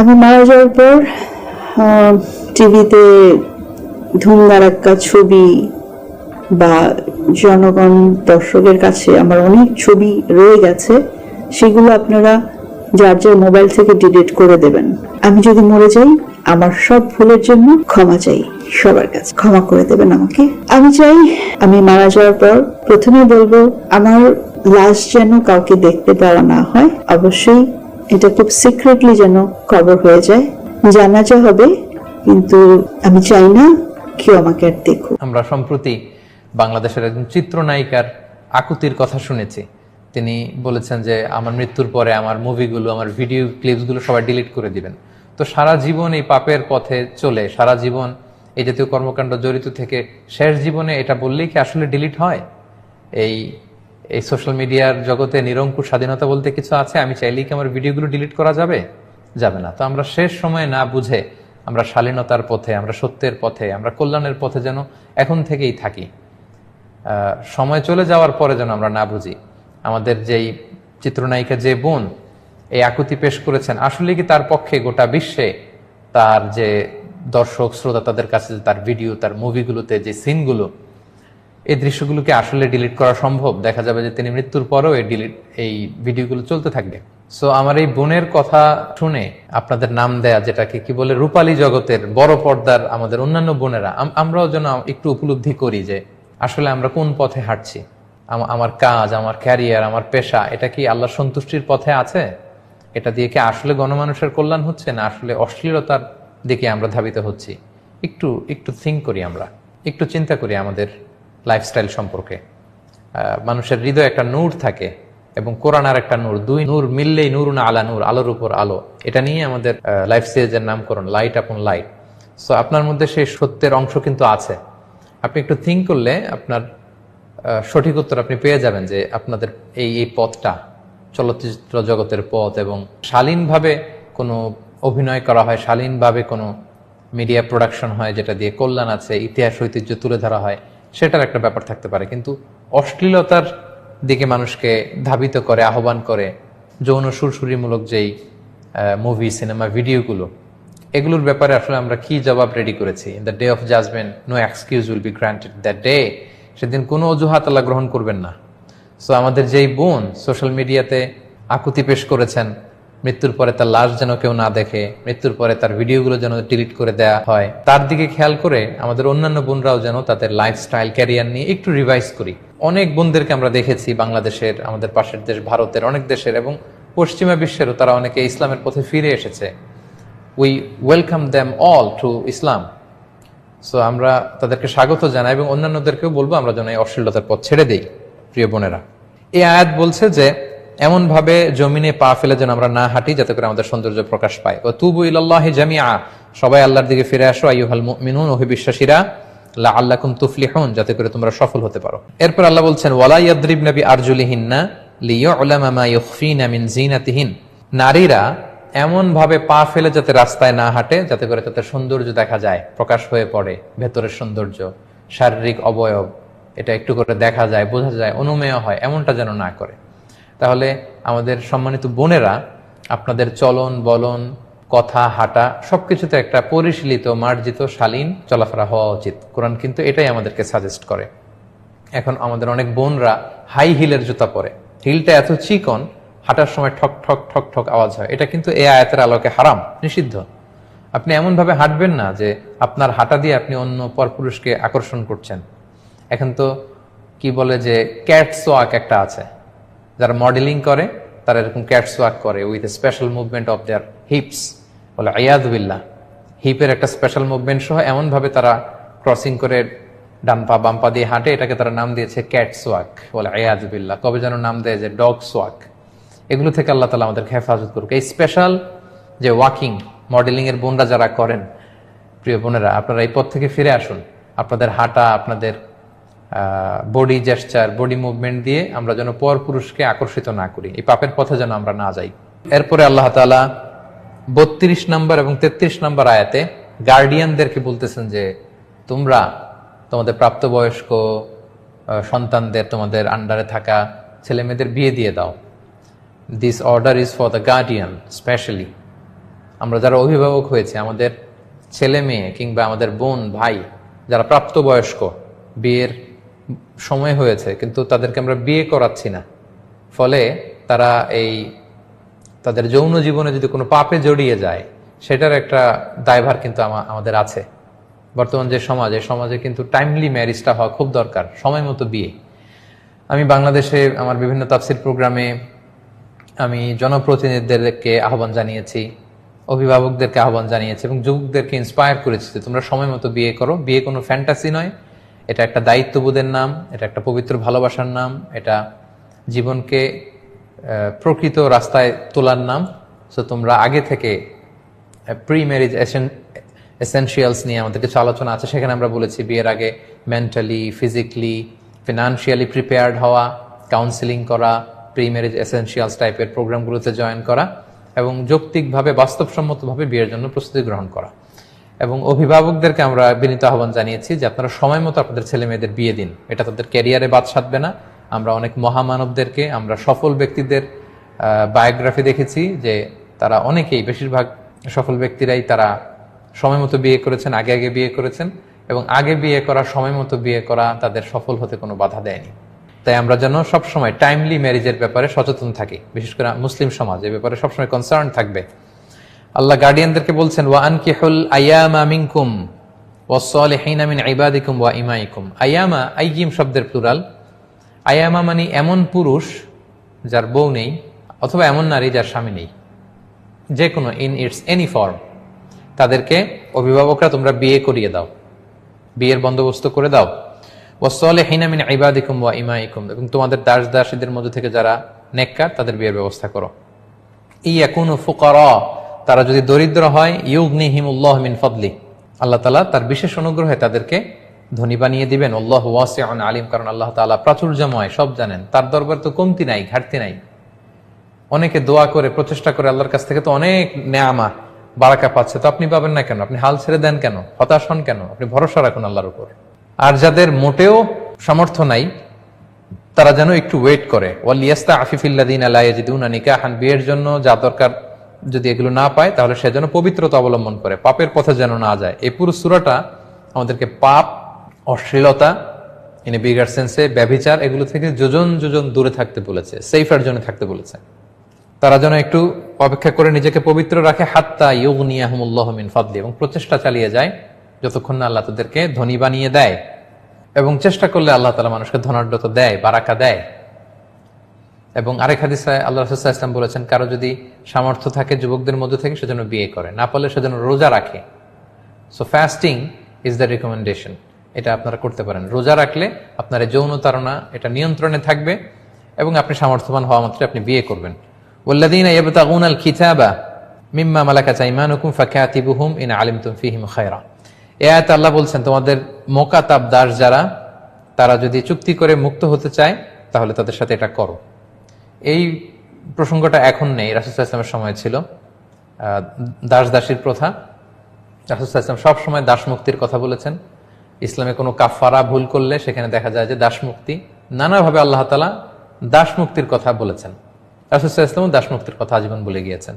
আমি মারা যাওয়ার পর টিভিতে ধুমধারাক্কা ছবি বা জনগণ, দর্শকের কাছে আমার অনেক ছবি রয়ে গেছে, সেগুলো আপনারা যার যার মোবাইল থেকে ডিলিট করে দেবেন। আমি যদি মরে যাই, আমার সব ভুলের জন্য ক্ষমা চাই সবার কাছে। ক্ষমা করে দেবেন আমাকে। আমি চাই, আমি মারা যাওয়ার পর প্রথমে বলব, আমার লাশ যেন কাউকে দেখতে দেওয়া না হয়, অবশ্যই এটা খুব সিক্রেটলি যেন কভার হয়ে যায়। জানাজা হবে, কিন্তু আমি চাই না কেউ আমাকে আর দেখুক। আমরা সম্প্রতি বাংলাদেশের একজন চিত্রনায়িকার আকুতির কথা শুনেছি। তিনি বলেছেন যে, আমার মৃত্যুর পরে আমার মুভিগুলো, আমার ভিডিও ক্লিপসগুলো সবাই ডিলিট করে দিবেন। তো সারা জীবন এই পাপের পথে চলে, সারা জীবন এই জাতীয় কর্মকাণ্ড জড়িত থেকে শেষ জীবনে এটা বললেই কি আসলে ডিলিট হয়? এই এই সোশ্যাল মিডিয়ার জগতে নিরঙ্কুশ স্বাধীনতা বলতে কিছু আছে? আমি চাইলেই কি আমার ভিডিওগুলো ডিলিট করা যাবে? যাবে না। তো আমরা শেষ সময়ে না বুঝে আমরা শালীনতার পথে, আমরা সত্যের পথে, আমরা কল্যাণের পথে যেন এখন থেকেই থাকি। সময় চলে যাওয়ার পরে যেন আমরা না বুঝি। আমাদের যেই চিত্রনায়িকা যে বোন, এই আকুতি পেশ করেছেন আসলে কি তার পক্ষে গোটা বিশ্বে তার যে দর্শক, শ্রোতা তাদের কাছে তার ভিডিও তার মুভিগুলোতে যে সিনগুলো এই দৃশ্যগুলোকে আসলে ডিলিট করা সম্ভব। দেখা যাবে যে তিনি মৃত্যুর পরেও এই ডিলিট এই ভিডিওগুলো চলতে থাকবে। সো আমার এই বোনের কথা শুনে আপনাদের নাম দেয়া, যেটাকে কি বলে রূপালী জগতের বড় পর্দার আমাদের অন্যান্য বোনেরা আমরাও যেন একটু উপলব্ধি করি যে আসলে আমরা কোন পথে হাঁটছি? আমার কাজ, আমার ক্যারিয়ার আমার পেশা, এটা কি আল্লাহ সন্তুষ্টির পথে আছে? এটা দিয়ে কি আসলে গণমানুষের কল্যাণ হচ্ছে না আসলে অশ্লীলতার দিকে আমরা ধাবিত হচ্ছি? একটু একটু থিঙ্ক করি আমরা। একটু চিন্তা করি আমাদের লাইফস্টাইল সম্পর্কে। মানুষের হৃদয়ে একটা নূর থাকে এবং কোরআন আর একটা নূর, দুই নূর মিললেই নূর না আলা নূর, আলোর উপর আলো। এটা নিয়ে আমাদের লাইফ সিরিজের নামকরণ লাইট আপন লাইট সো আপনার মধ্যে সেই সত্যের অংশ কিন্তু আছে। আপনি একটু থিঙ্ক করলে আপনার সঠিক উত্তর আপনি পেয়ে যাবেন যে আপনাদের এই এই পথটা, চলচ্চিত্র জগতের পথ এবং শালীনভাবে কোনো অভিনয় করা হয়, শালীনভাবে কোনো মিডিয়া প্রোডাকশন হয়, যেটা দিয়ে কল্যাণ আছে, ইতিহাস, ঐতিহ্য তুলে ধরা হয়। সেটার একটা ব্যাপার থাকতে পারে। কিন্তু অশ্লীলতার দিকে মানুষকে ধাবিত করে, আহ্বান করে, যৌন সুরসুরিমূলক যেই মুভি সিনেমা ভিডিওগুলো এগুলোর ব্যাপারে আসলে আমরা কি জবাব রেডি করেছি? In the day of judgement no excuse will be granted that day সেদিন কোনো অজুহাত আল্লাহ গ্রহণ করবেন না। সো আমাদের যেই বোন সোশ্যাল মিডিয়াতে আকুতি পেশ করেছেন মৃত্যুর পরে তার লাশ যেন কেউ না দেখে, মৃত্যুর পরে তার ভিডিওগুলো যেন ডিলিট করে দেয়া হয়। তার দিকে খেয়াল করে আমাদের অন্যান্য বোনরাও যেন তাদের লাইফস্টাইল ক্যারিয়ার নিয়ে একটু রিভাইজ করি। অনেক বোনদেরকে আমরা দেখেছি বাংলাদেশের, আমাদের পাশের দেশ ভারতের, অনেক দেশের এবং পশ্চিমা বিশ্বেরও তারা অনেকে ইসলামের পথে ফিরে এসেছে। We welcome them all to Islam so আমরা তাদেরকে স্বাগত জানাই এবং অন্যান্যদেরকেও বলব আমরা যেন এই অশ্লীলতার পথ ছেড়ে দিই, প্রিয় বোনেরা। এই আয়াত বলছে যে এমন ভাবে জমিনে পা ফেলে যেন আমরা না হাঁটি, যাতে করে আমাদের সৌন্দর্য প্রকাশ পায়। ও তুবু ইল্লাহ জামিয়া সবাই আল্লাহর দিকে ফিরে আসো, আইয়ুহাল মুমিনুন, ওহি বিশ্বাসীরা। লা আল্লাকুম তুফলিহুন, যাতে করে তোমরা সফল হতে পারো। এরপর আল্লাহ বলছেন, ওয়ালা ইয়াদরিব নবী আরজুলিহিন্না লিয়ুলামা মা ইউখফিনা মিন জিনাতিহিন নারীরা এমন ভাবে পা ফেলে যাতে রাস্তায় না হাঁটে, যাতে করে তাদের সৌন্দর্য দেখা যায়, প্রকাশ হয়ে পড়ে, ভেতরের সৌন্দর্য, শারীরিক অবয়ব, এটা একটু করে দেখা যায়, বোঝা যায়, অনুমেয় হয়, এমনটা যেন না করে। তাহলে আমাদের সম্মানিত বোনেরা, আপনাদের চলন, বলন, কথা, হাঁটা, সবকিছুতে একটা পরিশীলিত, মার্জিত, শালীন চলাফেরা হওয়া উচিত। কোরআন কিন্তু এটাই আমাদেরকে সাজেস্ট করে। এখন আমাদের অনেক বোনরা হাই হিলের জুতা পরে। হিলটা এত চিকন, হাঁটার সময় ঠক ঠক ঠক ঠক আওয়াজ হয়। এটা কিন্তু এ আয়াতের আলোকে হারাম, নিষিদ্ধ। আপনি এমন ভাবে হাঁটবেন না যে আপনার হাঁটা দিয়ে আপনি অন্য পরপুরুষকে আকর্ষণ করছেন। এখন তো কি বলে যে ক্যাটস ওয়াক একটা আছে। যারা মডেলিং করে, তারা এরকম ক্যাটস ওয়াক করে with a special movement of their hips বলে আয়াদুবিল্লাহ হিপের একটা স্পেশাল মুভমেন্ট সহ এমনভাবে তারা ক্রসিং করে ডান পা, বাম দিয়ে হাঁটে, এটাকে তারা নাম দিয়েছে ক্যাট সোয়াক বলে আয়াজবিল্লা কবে যেন নাম দেয় যে ডগ সোয়াক এগুলো থেকে আল্লাহ তালা আমাদের হেফাজত করুক। এই স্পেশাল যে ওয়াকিং মডেলিং এর বোনরা যারা করেন, প্রিয় বোনেরা, আপনারা এই পথ থেকে ফিরে আসুন। আপনাদের হাঁটা, আপনাদের বডি জেস্টার বডি মুভমেন্ট দিয়ে আমরা যেন পর পুরুষকে আকর্ষিত না করি। এই পাপের পথে যেন আমরা না যাই। এরপরে আল্লাহ তালা বত্রিশ নম্বর এবং তেত্রিশ নম্বর আয়াতে গার্ডিয়ানদেরকে বলতেছেন যে, তোমরা তোমাদের প্রাপ্তবয়স্ক সন্তানদের তোমাদের আন্ডারে থাকা ছেলে মেয়েদের বিয়ে দিয়ে দাও। This order is for the guardian specially আমরা যারা অভিভাবক হয়েছে, আমাদের ছেলে মেয়ে কিংবা আমাদের বোন, ভাই, যারা প্রাপ্তবয়স্ক, বিয়ের সময় হয়েছে, কিন্তু তাদেরকে আমরা বিয়ে করাচ্ছি না। ফলে তারা এই তাদের যৌন জীবনে যদি কোনো পাপে জড়িয়ে যায়, সেটার একটা দায়ভার কিন্তু আমাদের আছে। বর্তমান যে সমাজ সমাজে কিন্তু টাইমলি ম্যারিজটা হওয়া খুব দরকার, সময় মতো বিয়ে। আমি বাংলাদেশে আমার বিভিন্ন তাফসির প্রোগ্রামে আমি জনপ্রতিনিধিদেরকে আহ্বান জানিয়েছি, অভিভাবকদেরকে আহ্বান জানিয়েছি এবং যুবকদেরকে ইন্সপায়ার করেছি তোমরা সময় মতো বিয়ে করো। বিয়ে কোনো ফ্যান্টাসি নয় এটা একটা দায়িত্ববোধের নাম, এটা একটা পবিত্র ভালোবাসার নাম, এটা জীবনকে প্রকৃত রাস্তায় তোলার নাম। সো তোমরা আগে থেকে প্রি ম্যারেজ এসেনশিয়ালস নিয়ে আমাদের কিছু আলোচনা আছে। সেখানে আমরা বলেছি বিয়ের আগে মেন্টালি ফিজিক্যালি ফিনান্সিয়ালি প্রিপেয়ার্ড হওয়া কাউন্সিলিং করা প্রি ম্যারেজ এসেনশিয়ালস টাইপের প্রোগ্রামগুলোতে জয়েন করা, এবং যৌক্তিকভাবে, বাস্তবসম্মতভাবে বিয়ের জন্য প্রস্তুতি গ্রহণ করা। এবং অভিভাবকদেরকে আমরা বিনীত আহ্বান জানিয়েছি যে আপনারা সময় মতো আপনাদের ছেলে মেয়েদের বিয়ে দিন। এটা তাদের ক্যারিয়ারে বাদ সাধবে না। আমরা অনেক মহামানবদেরকে, আমরা সফল ব্যক্তিদের বায়োগ্রাফি দেখেছি যে তারা অনেকেই, বেশিরভাগ সফল ব্যক্তিরাই তারা সময় মতো বিয়ে করেছেন, আগে আগে বিয়ে করেছেন এবং আগে বিয়ে করা, সময় মতো বিয়ে করা তাদের সফল হতে কোনো বাধা দেয়নি। তাই আমরা যেন সবসময় টাইমলি ম্যারেজের ব্যাপারে সচেতন থাকি। বিশেষ করে মুসলিম সমাজ এ ব্যাপারে সবসময় কনসার্ন থাকবে। আল্লাহ গার্ডিয়ানদেরকে বলছেন, ওয়া আনকিহুল আয়ামা মিনকুম ওয়াসসালিহিনা মিন ইবাদিকুম ওয়া ইমাইকুম। আয়ামা, আইয়িম শব্দের প্লুরাল আয়ামা মানে এমন পুরুষ যার বউ নেই অথবা এমন নারী যার স্বামী নেই। যে কোনো ইন ইটস এনি ফর্ম তাদেরকে অভিভাবকরা তোমরা বিয়ে করিয়ে দাও। বিয়ের বন্দোবস্ত করে দাও। ওয়াসলে হিনামিন ইবাদিকুম ওয়া ইমাইকুম। এবং তোমাদের দাস দাসীদের মধ্যে থেকে যারা নেককার, তাদের বিয়ের ব্যবস্থা করো। ই এখন ফুকার। তারা যদি দরিদ্র হয় ইউগনি হিমুল্লাহ মিন ফদলি। আল্লাহ তালা তার বিশেষ অনুগ্রহে তাদেরকে ধনী বানিয়ে দিবেন। আল্লাহ ওয়াসিআন আলিম, কারণ আল্লাহ তালা প্রাচুর্যময়, সব জানেন। তার দরবার তো কমতি নাই, ঘাটতি নাই। অনেকে দোয়া করে, প্রচেষ্টা করে, আল্লাহর কাছ থেকে তো অনেক নেয়ামা, বারাকা পাচ্ছে। তো আপনি পাবেন না কেন? আপনি হাল ছেড়ে দেন কেন? হতাশ হন কেন? আপনি ভরসা রাখুন আল্লাহর উপর। আর যাদের মোটেও সামর্থ্য নাই, তারা যেন একটু ওয়েট করে। ওয়ালিয়াস্তা আফিফিল্লাদিন আলাইজিদুন নিকাহান, বিয়ের জন্য যা দরকার যদি এগুলো না পায়, তাহলে সে যেন পবিত্রতা অবলম্বন করে, পাপের পথে যেন না যায়। এই পুরো সুরাটা আমাদেরকে পাপ, অশ্লীলতা, ইন এ বিগার সেন্সে, ব্যভিচার, এগুলো থেকে যোজন যোজন দূরে থাকতে বলেছে সেফার জন্য থাকতে বলেছে। তারা যেন একটু অপেক্ষা করে নিজেকে পবিত্র রাখে, হাত্তা ইউগনিয়াহমুল্লাহ মিন ফাদলি, এবং প্রচেষ্টা চালিয়ে যায় যতক্ষণ না আল্লাহ তাদেরকে ধনী বানিয়ে দেয়। এবং চেষ্টা করলে আল্লাহ তালা মানুষকে ধনাঢ্যতা দেয়, বারাকা দেয়। এবং আরেক হাদিস আল্লাহ রসুল্লাহ ইসলাম বলেছেন, কারও যদি সামর্থ্য থাকে যুবকদের মধ্যে থেকে, সে যেন বিয়ে করে। না পারলে সে যেন রোজা রাখে। So fasting is the recommendation এটা আপনারা করতে পারেন। রোজা রাখলে আপনার যৌন তারা এটা নিয়ন্ত্রণে থাকবে এবং আপনি সামর্থ্যবান হওয়া মাত্র আপনি বিয়ে করবেন। ওল্লাদিন মিম্মা ইন এ আল্লাহ বলছেন, তোমাদের মোকাতাব দাস যারা, তারা যদি চুক্তি করে মুক্ত হতে চায়, তাহলে তাদের সাথে এটা করো। এই প্রসঙ্গটা এখন নেই রাসুসাহ ইসলামের সময় ছিল। দাস দাসীর প্রথা। রাসুসাহ ইসলাম সবসময় দাসমুক্তির কথা বলেছেন। ইসলামে কোনো কাফারা ভুল করলে সেখানে দেখা যায় যে দাসমুক্তি, নানাভাবে আল্লাহ তালা দাস মুক্তির কথা বলেছেন। রাসুসাহ দাস মুক্তির কথা আজীবন বলে গিয়েছেন।